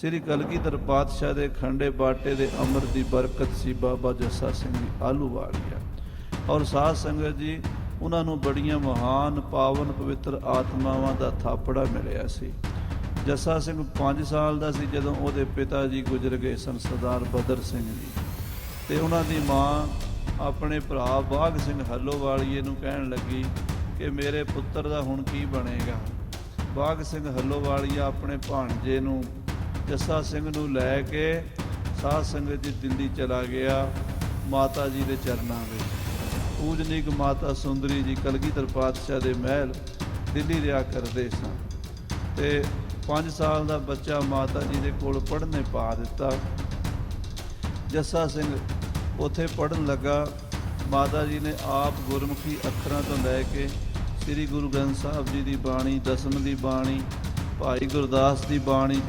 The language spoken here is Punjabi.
ਸ੍ਰੀ ਕਲਗੀਧਰ ਪਾਤਸ਼ਾਹ ਦੇ ਖੰਡੇ ਬਾਟੇ ਦੇ ਅੰਮ੍ਰਿਤ ਦੀ ਬਰਕਤ ਸੀ, ਬਾਬਾ ਜੱਸਾ ਸਿੰਘ ਜੀ ਆਲੂਵਾਲੀਆ ਔਰ ਸਾਧ ਸੰਗਤ ਜੀ, ਉਹਨਾਂ ਨੂੰ ਬੜੀਆਂ ਮਹਾਨ ਪਾਵਨ ਪਵਿੱਤਰ ਆਤਮਾਵਾਂ ਦਾ ਥਾਪੜਾ ਮਿਲਿਆ ਸੀ। ਜੱਸਾ ਸਿੰਘ 5 ਸਾਲ ਦਾ ਸੀ, ਜਦੋਂ ਉਹਦੇ ਪਿਤਾ ਜੀ ਗੁਜ਼ਰ ਗਏ ਸਨ ਸਰਦਾਰ ਬਦਰ ਸਿੰਘ ਜੀ। ਤੇ ਉਹਨਾਂ ਦੀ ਮਾਂ ਆਪਣੇ ਭਰਾ ਬਾਘ ਸਿੰਘ ਹੱਲੋਵਾਲੀਏ ਨੂੰ ਕਹਿਣ ਲੱਗੀ ਕਿ ਮੇਰੇ ਪੁੱਤਰ ਦਾ ਹੁਣ ਕੀ ਬਣੇਗਾ? ਬਾਘ ਸਿੰਘ ਹੱਲੋਵਾਲੀਆ ਆਪਣੇ ਭਾਣਜੇ ਨੂੰ ਜੱਸਾ ਸਿੰਘ ਨੂੰ ਲੈ ਕੇ ਸਾਧ ਸੰਗਤ ਜੀ ਦਿੱਲੀ ਚਲਾ ਗਿਆ ਮਾਤਾ ਜੀ ਦੇ ਚਰਨਾਂ ਵਿੱਚ। ਪੂਜਨੀਕ ਮਾਤਾ ਸੁੰਦਰੀ ਜੀ ਕਲਗੀਧਰ ਪਾਤਸ਼ਾਹ ਦੇ ਮਹਿਲ ਦਿੱਲੀ ਰਿਆ ਕਰਦੇ ਸਨ। ਤੇ 5 ਸਾਲ ਦਾ ਬੱਚਾ ਮਾਤਾ ਜੀ ਦੇ ਕੋਲ ਪੜ੍ਹਨੇ ਪਾ ਦਿੱਤਾ। ਜੱਸਾ ਸਿੰਘ ਉੱਥੇ ਪੜਨ ਲੱਗਾ। ਮਾਤਾ ਜੀ ਨੇ ਆਪ ਗੁਰਮੁਖੀ ਅੱਖਰਾਂ ਤੋਂ ਲੈ ਕੇ ਸ੍ਰੀ ਗੁਰੂ ਗ੍ਰੰਥ ਸਾਹਿਬ ਜੀ ਦੀ ਬਾਣੀ, ਦਸਮ ਦੀ ਬਾਣੀ, ਭਾਈ ਗੁਰਦਾਸ ਦੀ ਬਾਣੀ